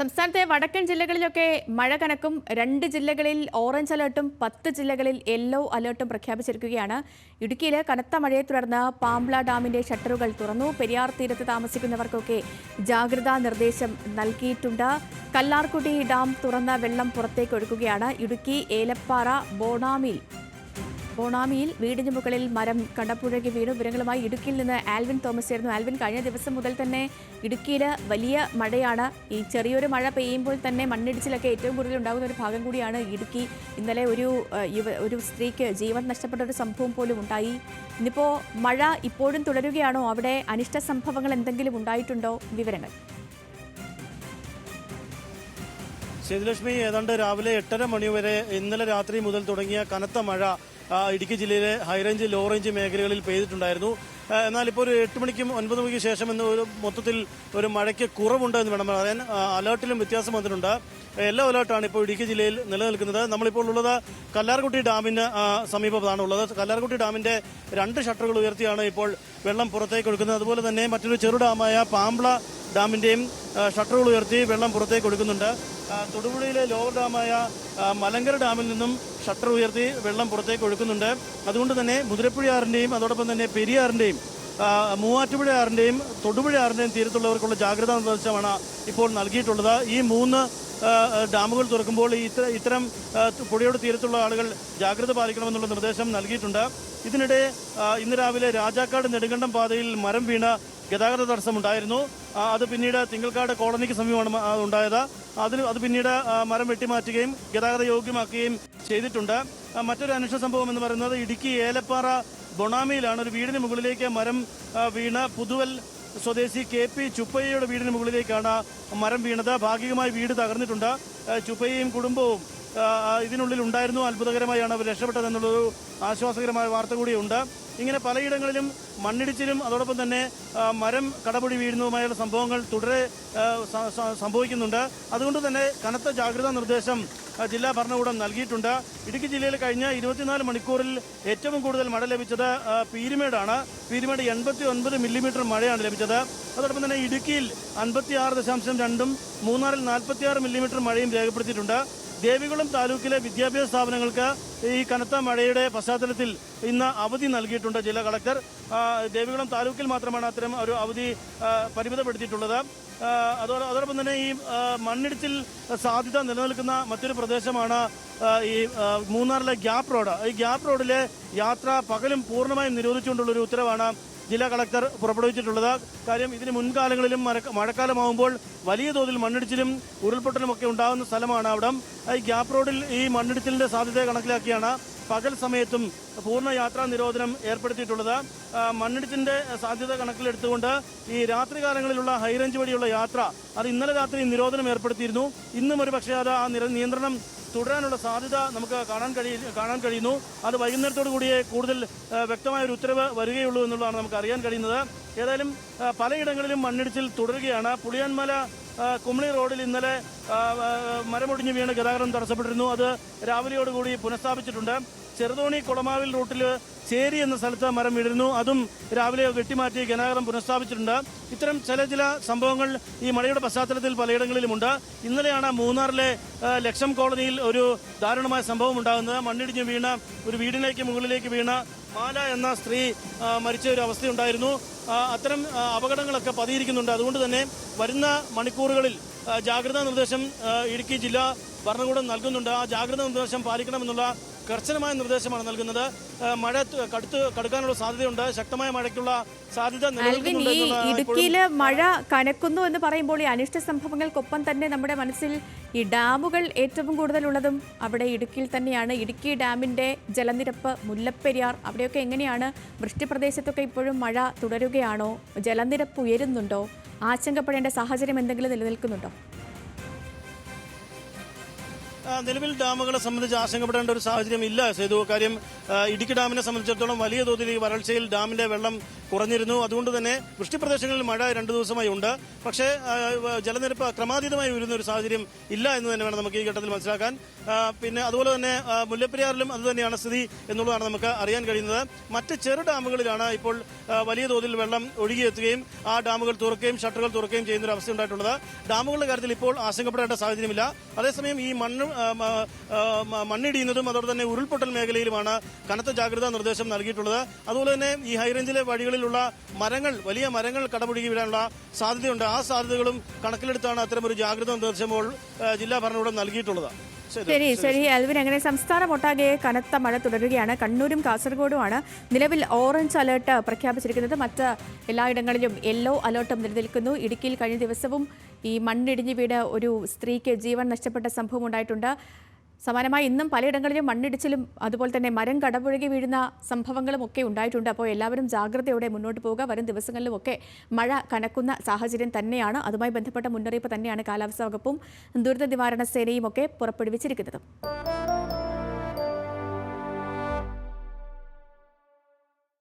സംസ്ഥാനത്തെ വടക്കൻ ജില്ലകളിലൊക്കെ മഴ കനക്കും. രണ്ട് ജില്ലകളിൽ ഓറഞ്ച് അലേർട്ടും പത്ത് ജില്ലകളിൽ യെല്ലോ അലേർട്ടും പ്രഖ്യാപിച്ചിരിക്കുകയാണ്. ഇടുക്കിയിൽ കനത്ത മഴയെ തുടർന്ന് പാംബ്ല ഡാമിന്റെ ഷട്ടറുകൾ തുറന്നു. പെരിയാർ തീരത്ത് താമസിക്കുന്നവർക്കൊക്കെ ജാഗ്രതാ നിർദ്ദേശം നൽകിയിട്ടുണ്ട്. കല്ലാർകുടി ഡാം തുറന്ന വെള്ളം പുറത്തേക്ക് ഒഴുകുകയാണ്. ഇടുക്കി ഏലപ്പാറ ബോണാമിൽ ബോണാമിയിൽ വീടിന് മുകളിൽ മരം കണ്ടപ്പുഴയ്ക്ക് വീണു വിവരങ്ങളുമായി ഇടുക്കിയിൽ നിന്ന് ആൽവിൻ തോമസ് ആയിരുന്നു. ആൽവിൻ കഴിഞ്ഞ ദിവസം മുതൽ തന്നെ ഇടുക്കിയിൽ വലിയ മഴയാണ്. ഈ ചെറിയൊരു മഴ പെയ്യുമ്പോൾ തന്നെ മണ്ണിടിച്ചിലൊക്കെ ഏറ്റവും കൂടുതൽ ഉണ്ടാകുന്ന ഒരു ഭാഗം കൂടിയാണ് ഇടുക്കി. ഇന്നലെ ഒരു ഒരു സ്ത്രീക്ക് ജീവൻ നഷ്ടപ്പെട്ട ഒരു സംഭവം പോലും ഉണ്ടായി. ഇന്നിപ്പോൾ മഴ ഇപ്പോഴും തുടരുകയാണോ? അവിടെ അനിഷ്ട സംഭവങ്ങൾ എന്തെങ്കിലും ഉണ്ടായിട്ടുണ്ടോ? വിവരങ്ങൾ. ശ്രീലക്ഷ്മി ഏതാണ്ട് രാവിലെ എട്ടര മണിവരെ ഇന്നലെ രാത്രി മുതൽ തുടങ്ങിയ കനത്ത മഴ ഇടുക്കി ജില്ലയിലെ ഹൈറേഞ്ച് ലോ റേഞ്ച് മേഖലകളിൽ പെയ്തിട്ടുണ്ടായിരുന്നു. എന്നാൽ ഇപ്പോൾ ഒരു എട്ട് മണിക്കും ഒൻപത് മണിക്ക് ശേഷം ഇന്ന് ഒരു മൊത്തത്തിൽ ഒരു മഴയ്ക്ക് കുറവുണ്ട് എന്ന് വേണം പറയാൻ. അലേർട്ടിലും വ്യത്യാസം വന്നിട്ടുണ്ട്. എല്ലാ അലേർട്ടാണ് ഇപ്പോൾ ഇടുക്കി ജില്ലയിൽ നിലനിൽക്കുന്നത്. നമ്മളിപ്പോൾ ഉള്ളത് കല്ലാർകുട്ടി ഡാമിന് സമീപത്താണ് ഉള്ളത്. കല്ലാർകുട്ടി ഡാമിന്റെ രണ്ട് ഷട്ടറുകൾ ഉയർത്തിയാണ് ഇപ്പോൾ വെള്ളം പുറത്തേക്ക് ഒഴുക്കുന്നത് അതുപോലെ തന്നെ മറ്റൊരു ചെറു ഡാമായ പാമ്പ്ള ഡാമിന്റെയും ആ, ഷട്ടറുകൾ ഉയർത്തി വെള്ളം പുറത്തേക്ക് ഒഴുക്കുന്നുണ്ട് തൊടുപുഴയിലെ ലോവർ ഡാമായ മലങ്കര ഡാമിൽ നിന്നും ഷട്ടർ ഉയർത്തി വെള്ളം പുറത്തേക്ക് ഒഴുക്കുന്നുണ്ട്. അതുകൊണ്ട് തന്നെ മുതിരപ്പുഴയാറിന്റെയും അതോടൊപ്പം തന്നെ പെരിയാറിന്റെയും മൂവാറ്റുപുഴയാറിന്റെയും തൊടുപുഴയാറിന്റെയും തീരത്തുള്ളവർക്കുള്ള ജാഗ്രതാ നിർദ്ദേശമാണ് ഇപ്പോൾ നൽകിയിട്ടുള്ളത്. ഈ മൂന്ന് ഡാമുകൾ തുറക്കുമ്പോൾ ഇത്ര ഇത്തരം പുഴയുടെ തീരത്തുള്ള ആളുകൾ ജാഗ്രത പാലിക്കണമെന്നുള്ള നിർദ്ദേശം നൽകിയിട്ടുണ്ട്. ഇതിനിടെ ഇന്ന് രാവിലെ രാജാക്കാട് നെടുങ്കണ്ടം പാതയിൽ മരം വീണ ഗതാഗത തടസ്സമുണ്ടായിരുന്നു അത് പിന്നീട് തിങ്കൾക്കാട് കോളനിക്ക് സമീപമാണ് ഉണ്ടായത്. അതിന് അത് പിന്നീട് മരം വെട്ടിമാറ്റുകയും ഗതാഗത യോഗ്യമാക്കുകയും ചെയ്തിട്ടുണ്ട്. മറ്റൊരു അന്വേഷണ സംഭവം എന്ന് പറയുന്നത് ഇടുക്കി ഏലപ്പാറ ബൊണാമിയിലാണ് ഒരു വീടിന് മുകളിലേക്ക് മരം വീണ്. പുതുവൽ സ്വദേശി കെ പി ചുപ്പയ്യയുടെ വീടിന് മുകളിലേക്കാണ് മരം വീണത്. ഭാഗികമായി വീട് തകർന്നിട്ടുണ്ട്. ചുപ്പയ്യയും കുടുംബവും ഇതിനുള്ളിൽ ഉണ്ടായിരുന്നു. അത്ഭുതകരമായാണ് അവർ രക്ഷപ്പെട്ടതെന്നുള്ളൊരു ആശ്വാസകരമായ വാർത്ത കൂടിയുണ്ട്. ഇങ്ങനെ പലയിടങ്ങളിലും മണ്ണിടിച്ചിലും അതോടൊപ്പം തന്നെ മരം കടപൊടി വീഴുന്നതുമായുള്ള സംഭവങ്ങൾ തുടരെ സംഭവിക്കുന്നുണ്ട്. അതുകൊണ്ട് തന്നെ കനത്ത ജാഗ്രതാ നിർദ്ദേശം ജില്ലാ ഭരണകൂടം നൽകിയിട്ടുണ്ട്. ഇടുക്കി ജില്ലയിൽ കഴിഞ്ഞ ഇരുപത്തിനാല് മണിക്കൂറിൽ ഏറ്റവും കൂടുതൽ മഴ ലഭിച്ചത് പീരുമേടാണ്. പീരുമേട് എൺപത്തി ഒൻപത് മില്ലിമീറ്റർ മഴയാണ് ലഭിച്ചത്. അതോടൊപ്പം തന്നെ ഇടുക്കിയിൽ അൻപത്തി ആറ് ദശാംശം രണ്ടും മൂന്നാറിൽ നാൽപ്പത്തി ആറ് മില്ലിമീറ്റർ മഴയും രേഖപ്പെടുത്തിയിട്ടുണ്ട്. ദേവികുളം താലൂക്കിലെ വിദ്യാഭ്യാസ സ്ഥാപനങ്ങൾക്ക് ഈ കനത്ത മഴയുടെ പശ്ചാത്തലത്തിൽ ഇന്ന് അവധി നൽകിയിട്ടുണ്ട് ജില്ലാ കളക്ടർ. ദേവികുളം താലൂക്കിൽ മാത്രമാണ് അത്തരം ഒരു അവധി പരിമിതപ്പെടുത്തിയിട്ടുള്ളത്. അതോടൊപ്പം തന്നെ ഈ മണ്ണിടിച്ചിൽ സാധ്യത നിലനിൽക്കുന്ന മറ്റൊരു പ്രദേശമാണ് ഈ മൂന്നാറിലെ ഗ്യാപ്പ് റോഡ്. ഈ ഗ്യാപ് റോഡിലെ യാത്ര പകലും പൂർണമായും നിരോധിച്ചുകൊണ്ടുള്ള ഒരു ഉത്തരവാണ് ജില്ലാ കളക്ടർ പുറപ്പെടുവിച്ചിട്ടുള്ളത്. കാര്യം ഇതിന് മുൻകാലങ്ങളിലും മഴ- മഴക്കാലമാകുമ്പോൾ വലിയ തോതിൽ മണ്ണിടിച്ചിലും ഉരുൾപൊട്ടലും ഒക്കെ ഉണ്ടാകുന്ന സ്ഥലമാണ് അവിടം. ഈ ഗ്യാപ്പ് റോഡിൽ ഈ മണ്ണിടിച്ചിലിന്റെ സാധ്യത കണക്കിലാക്കിയാണ് പകൽ സമയത്തും പൂർണ യാത്രാ നിരോധനം ഏർപ്പെടുത്തിയിട്ടുള്ളത്. മണ്ണിടിച്ചിന്റെ സാധ്യത കണക്കിലെടുത്തുകൊണ്ട് ഈ രാത്രികാലങ്ങളിലുള്ള ഹൈറേഞ്ച് വഴിയുള്ള യാത്ര അത് ഇന്നലെ രാത്രി നിരോധനം ഏർപ്പെടുത്തിയിരുന്നു. ഇന്നും ഒരു പക്ഷേ അത് ആ നിയന്ത്രണം തുടരാനുള്ള സാധ്യത നമുക്ക് കാണാൻ കഴിയ കാണാൻ കഴിയുന്നു. അത് വൈകുന്നേരത്തോടു കൂടിയേ കൂടുതൽ വ്യക്തമായ ഒരു ഉത്തരവ് വരികയുള്ളൂ എന്നുള്ളതാണ് നമുക്ക് അറിയാൻ കഴിയുന്നത്. ഏതായാലും പലയിടങ്ങളിലും മണ്ണിടിച്ചിൽ തുടരുകയാണ്. പുളിയാൻമല കുമളി റോഡിൽ ഇന്നലെ മരമൊടിഞ്ഞ് വീണ് ഗതാഗതം തടസ്സപ്പെട്ടിരുന്നു. അത് രാവിലെയോടുകൂടി പുനഃസ്ഥാപിച്ചിട്ടുണ്ട്. ചെറുതോണി കുളമാവിൽ റൂട്ടിൽ ചേരി എന്ന സ്ഥലത്ത് മരം വീഴുന്നു അതും രാവിലെ വെട്ടിമാറ്റി ഗതാഗതം പുനഃസ്ഥാപിച്ചിട്ടുണ്ട്. ഇത്തരം ചില ചില സംഭവങ്ങൾ ഈ മഴയുടെ പശ്ചാത്തലത്തിൽ പലയിടങ്ങളിലുമുണ്ട്. ഇന്നലെയാണ് മൂന്നാറിലെ ലക്ഷം കോളനിയിൽ ഒരു ദാരുണമായ സംഭവം ഉണ്ടാകുന്നത്. മണ്ണിടിഞ്ഞ് വീണ ഒരു വീടിലേക്ക് മുകളിലേക്ക് വീണ മാല എന്ന സ്ത്രീ മരിച്ച ഒരു അവസ്ഥയുണ്ടായിരുന്നു. അത്തരം അപകടങ്ങളൊക്കെ പതിയിരിക്കുന്നുണ്ട്. അതുകൊണ്ട് തന്നെ വരുന്ന മണിക്കൂറുകളിൽ ജാഗ്രതാ നിർദ്ദേശം ഇടുക്കി ജില്ലാ ഭരണകൂടം നൽകുന്നുണ്ട്. ആ ജാഗ്രതാ നിർദ്ദേശം പാലിക്കണമെന്നുള്ള കർശനമായ നിർദ്ദേശമാണ് നൽകുന്നത്. മഴ കടുത്ത് കടുക്കാനുള്ള സാധ്യതയുണ്ട്. ശക്തമായ മഴയ്ക്കുള്ള സാധ്യത നിലനിൽക്കുന്നുണ്ട് ഇടുക്കിയിൽ മഴ കനക്കുന്നു എന്ന് പറയുമ്പോൾ ഈ അനിഷ്ട സംഭവങ്ങൾക്കൊപ്പം തന്നെ നമ്മുടെ മനസ്സിൽ ഈ ഡാമുകൾ ഏറ്റവും കൂടുതലുള്ളതും അവിടെ ഇടുക്കിയിൽ തന്നെയാണ്. ഇടുക്കി ഡാമിന്റെ ജലനിരപ്പ് മുല്ലപ്പെരിയാർ അവിടെയൊക്കെ എങ്ങനെയാണ്? വൃഷ്ടിപ്രദേശത്തൊക്കെ ഇപ്പോഴും മഴ തുടരുകയാണോ? ജലനിരപ്പ് ഉയരുന്നുണ്ടോ? ആശങ്കപ്പെടേണ്ട സാഹചര്യം എന്തെങ്കിലും നിലനിൽക്കുന്നുണ്ടോ? നിലവിൽ ഡാമുകളെ സംബന്ധിച്ച് ആശങ്കപ്പെടേണ്ട ഒരു സാഹചര്യം ഇല്ല സേതു. കാര്യം ഇടുക്കി ഡാമിനെ സംബന്ധിച്ചിടത്തോളം വലിയ തോതിൽ ഈ വരൾച്ചയിൽ ഡാമിന്റെ വെള്ളം കുറഞ്ഞിരുന്നു. അതുകൊണ്ട് തന്നെ വൃഷ്ടിപ്രദേശങ്ങളിൽ മഴ രണ്ടു ദിവസമായി ഉണ്ട്. പക്ഷേ ജലനിരപ്പ് ക്രമാതീതമായി ഉയരുന്ന ഒരു സാഹചര്യം ഇല്ല എന്ന് തന്നെ വേണം നമുക്ക് ഈ ഘട്ടത്തിൽ മനസ്സിലാക്കാൻ. പിന്നെ അതുപോലെ തന്നെ മുല്ലപ്പെരിയാറിലും അത് തന്നെയാണ് സ്ഥിതി എന്നുള്ളതാണ് നമുക്ക് അറിയാൻ കഴിയുന്നത്. മറ്റ് ചെറു ഡാമുകളിലാണ് ഇപ്പോൾ വലിയ തോതിൽ വെള്ളം ഒഴുകിയെത്തുകയും ആ ഡാമുകൾ തുറക്കുകയും ഷട്ടറുകൾ തുറക്കുകയും ചെയ്യുന്ന ഒരു അവസ്ഥ ഉണ്ടായിട്ടുള്ളത്. ഡാമുകളുടെ കാര്യത്തിൽ ഇപ്പോൾ ആശങ്കപ്പെടേണ്ട സാഹചര്യമില്ല. അതേസമയം ഈ മണ്ണ് മണ്ണിടിയുന്നതും അതോടെ തന്നെ ഉരുൾപൊട്ടൽ മേഖലയിലുമാണ് കനത്ത ജാഗ്രതാ നിർദ്ദേശം നൽകിയിട്ടുള്ളത്. അതുപോലെ തന്നെ ഈ ഹൈറേഞ്ചിലെ വഴികളിലുള്ള മരങ്ങൾ വലിയ മരങ്ങൾ കടമുഴുകി വീഴാനുള്ള സാധ്യതയുണ്ട്. ആ സാധ്യതകളും കണക്കിലെടുത്താണ് അത്തരമൊരു ജാഗ്രത നിർദ്ദേശമോൾ ജില്ലാ ഭരണകൂടം നൽകിയിട്ടുള്ളത്. ശരി ശരി ശരി. അൽവിൻ അങ്ങനെ സംസ്ഥാനമൊട്ടാകെ കനത്ത മഴ തുടരുകയാണ്. കണ്ണൂരും കാസർഗോഡുമാണ് നിലവിൽ ഓറഞ്ച് അലേർട്ട് പ്രഖ്യാപിച്ചിരിക്കുന്നത്. മറ്റ് എല്ലായിടങ്ങളിലും യെല്ലോ അലേർട്ടും നിലനിൽക്കുന്നു. ഇടുക്കിയിൽ കഴിഞ്ഞ ദിവസവും ഈ മണ്ണിടിഞ്ഞ് വീട് ഒരു സ്ത്രീക്ക് ജീവൻ നഷ്ടപ്പെട്ട സംഭവം ഉണ്ടായിട്ടുണ്ട്. സമാനമായി ഇന്നും പലയിടങ്ങളിലും മണ്ണിടിച്ചിലും അതുപോലെ തന്നെ മരം കടപുഴകി വീഴുന്ന സംഭവങ്ങളും ഒക്കെ ഉണ്ടായിട്ടുണ്ട്. അപ്പോൾ എല്ലാവരും ജാഗ്രതയോടെ മുന്നോട്ട് പോവുക. വരും ദിവസങ്ങളിലുമൊക്കെ മഴ കനക്കുന്ന സാഹചര്യം തന്നെയാണ്. അതുമായി ബന്ധപ്പെട്ട മുന്നറിയിപ്പ് തന്നെയാണ് കാലാവസ്ഥാ വകുപ്പും ദുരിത നിവാരണ സേനയും ഒക്കെ പുറപ്പെടുവിച്ചിരിക്കുന്നത്.